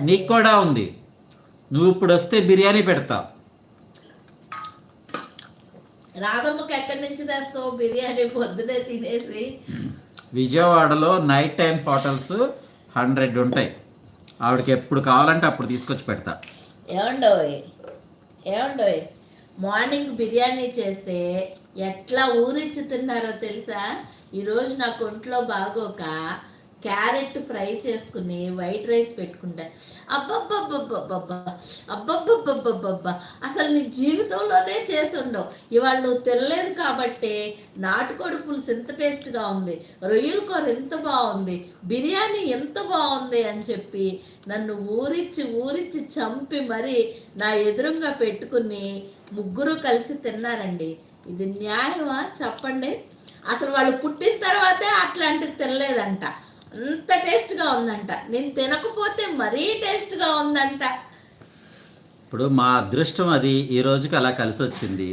నీకు కూడా ఉంది. నువ్వు ఇప్పుడు వస్తే బిర్యానీ పెడతా. రాధమ్మకి ఎక్కడి నుంచి తెస్తావు బిర్యానీ పొద్దునే తినేసి? విజయవాడలో నైట్ టైం హోటల్స్ హండ్రెడ్ ఉంటాయి. ఆవిడకి ఎప్పుడు కావాలంటే అప్పుడు తీసుకొచ్చి పెడతా. ఏమండోయ్? ఏమండోయ్? మార్నింగ్ బిర్యానీ చేస్తే ఎట్లా ఊరించి తిన్నారో తెలుసా? ఈరోజు నాకు ఒంట్లో బాగోక క్యారెట్ ఫ్రై చేసుకుని వైట్ రైస్ పెట్టుకుంటా. అబ్బబ్బబ్బబ్బబ్బబ్బా అబ్బబ్బబ్బబ్బబ్బబ్బా. అసలు నీ జీవితంలోనే చేసి ఉండవు. ఇవాళ నువ్వు తినలేదు కాబట్టి నాటుకోడి పులుసు ఎంత టేస్ట్గా ఉంది రొయ్యల కూర ఎంత బాగుంది బిర్యానీ ఎంత బాగుంది అని చెప్పి నన్ను ఊరించి ఊరించి చంపి మరి నా ఎదురుగా పెట్టుకుని ముగ్గురు కలిసి తిన్నారండి. ఇది న్యాయమా? చెప్పండి. అసలు వాళ్ళు పుట్టిన తర్వాతే అట్లాంటిది తినలేదంట. అంత టేస్ట్గా ఉందంట. నేను తినకపోతే మరీ టేస్ట్గా ఉందంట. ఇప్పుడు మా అదృష్టం అది. ఈ రోజుకి అలా కలిసి వచ్చింది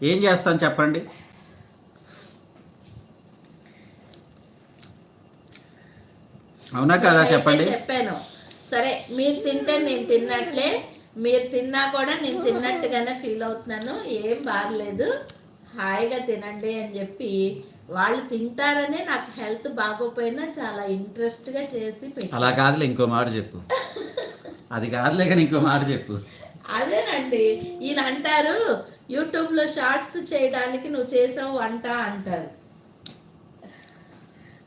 ఏం చేస్తాను చెప్పండి? అవునా కదా చెప్పండి? చెప్పాను. సరే మీరు తింటే నేను తిన్నట్లే. మీరు తిన్నా కూడా నేను తిన్నట్టుగానే ఫీల్ అవుతున్నాను. ఏం బాగలేదు హాయిగా తినండి అని చెప్పి వాళ్ళు తింటారనే నాకు హెల్త్ బాగోపోయినా చాలా ఇంట్రెస్ట్గా చేసి పెట్టి అలా కాదులే ఇంకో మాట చెప్పు. అది కాదులే కానీ ఇంకో మాట చెప్పు. అదేనండి ఈయన అంటారు యూట్యూబ్లో షార్ట్స్ చేయడానికి నువ్వు చేసావు వంట అంటారు.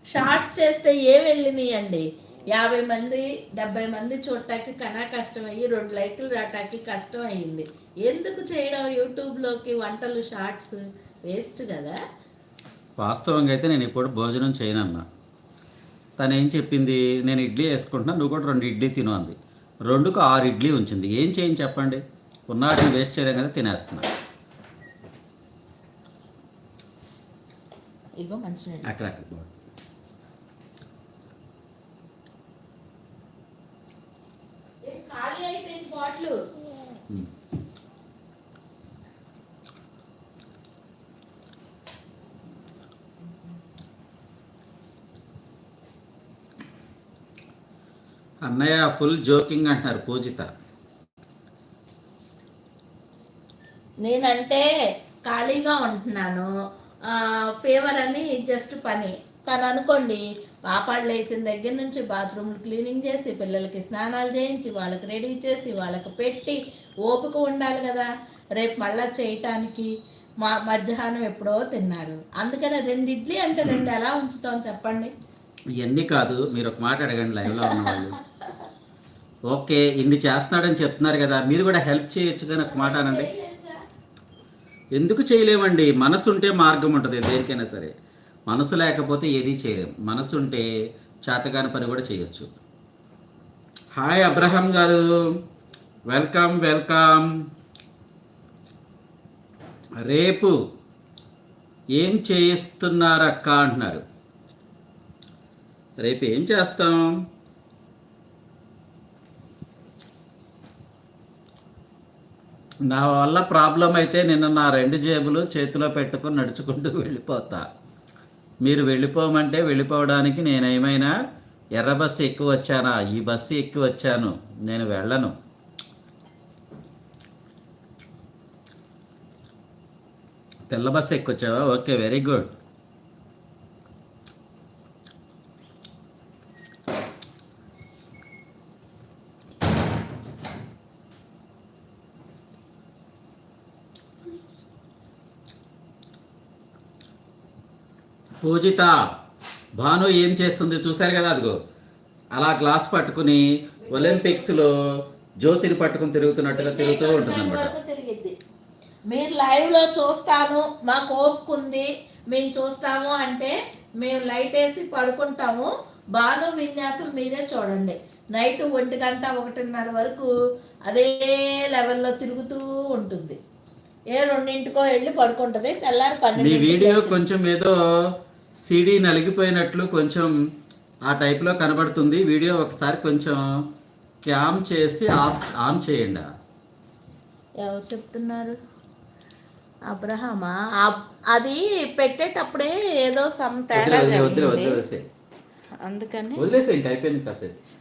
షార్ట్స్ చేస్తే ఏ వెళ్ళినాయండి? యాభై మంది డెబ్బై మంది చూడటానికి కన్నా కష్టం అయ్యి రెండు లైకులు రావటానికి కష్టం అయ్యింది. ఎందుకు చేయడం యూట్యూబ్లోకి వంటలు షార్ట్స్? వేస్ట్ కదా. వాస్తవంగా అయితే నేను ఇప్పుడు భోజనం చేయనన్నా తను ఏం చెప్పింది? నేను ఇడ్లీ వేసుకుంటున్నా నువ్వు కూడా రెండు ఇడ్లీ తిను అంది. రెండుకు ఆరు ఇడ్లీ ఉంచింది. ఏం చేయని చెప్పండి? ఉన్నాటిని వేస్ట్ చేయలేం కదా తినేస్తున్నా. ఇగో మంచి అక్కడక్కడ అన్నయ్య ఫుల్ జోకింగ్ అంటున్నారు పూజిత. నేనంటే ఖాళీగా ఉంటున్నాను. ఫీవర్ అని జస్ట్ పని. తను అనుకోండి పాపాడు లేచిన దగ్గర నుంచి బాత్రూమ్ క్లీనింగ్ చేసి పిల్లలకి స్నానాలు చేయించి వాళ్ళకి రెడీ చేసి వాళ్ళకి పెట్టి ఓపిక ఉండాలి కదా. రేపు మళ్ళా చేయటానికి మా మధ్యాహ్నం ఎప్పుడో తిన్నారు. అందుకని రెండు ఇడ్లీ అంటే రెండు ఎలా ఉంచుతాం చెప్పండి? ఇవన్నీ కాదు మీరు ఒక మాట అడగండి లైవ్లో ఉన్న వాళ్ళు ఓకే ఇన్ని చేస్తున్నాడని చెప్తున్నారు కదా మీరు కూడా హెల్ప్ చేయొచ్చు కానీ ఒక మాట అనండి. ఎందుకు చేయలేమండి? మనసు ఉంటే మార్గం ఉంటుంది దేనికైనా సరే. మనసు లేకపోతే ఏదీ చేయలేం. మనసు ఉంటే చేతగాని పని కూడా చేయొచ్చు. హాయ్ అబ్రహం గారు. Welcome welcome. రేపు ఏం చేయిస్తున్నారక్క అంటున్నారు. రేపు ఏం చేస్తాం? నా వల్ల ప్రాబ్లం అయితే నిన్న నా రెండు జేబులు చేతిలో పెట్టుకుని నడుచుకుంటూ వెళ్ళిపోతా. మీరు వెళ్ళిపోమంటే వెళ్ళిపోవడానికి నేను ఏమైనా ఎర్ర బస్సు ఎక్కువ వచ్చానా? ఈ బస్సు ఎక్కువ వచ్చాను. నేను వెళ్ళను. తెల్ల bus ఎక్కువచ్చావా okay very good. Pujitha Bhanu ఏం చేస్తుంది చూశారు కదా అదిగో. అలా గ్లాస్ పట్టుకుని ఒలింపిక్స్లో జ్యోతిని పట్టుకుని తిరుగుతున్నట్టుగా తిరుగుతూ ఉంటుంది అనమాట మీరు లైవ్లో చూస్తాను మాకు ఓపిక ఉంది మేము చూస్తాము అంటే మేము లైట్ వేసి పడుకుంటాము. బాను విన్యాసం మీరే చూడండి. నైట్ ఒంటి గంట ఒకటిన్నర వరకు అదే లెవెల్లో తిరుగుతూ ఉంటుంది. ఏ రెండింటికో వెళ్ళి పడుకుంటుంది తెల్లారి పన్నెండు వీడియో కొంచెం ఏదో సిడి నలిగిపోయినట్లు కొంచెం ఆ టైప్లో కనబడుతుంది. వీడియో ఒకసారి కొంచెం క్యామ్ చేసి ఆఫ్ ఆన్ చేయండి. ఎవరు చెప్తున్నారు? అబ్రహమా? అబ్- అది పెట్టేటప్పుడే ఏదో సమ్ తేడా అందుకని వదిలేసే ఇంక అయిపోయింది కాసేపు.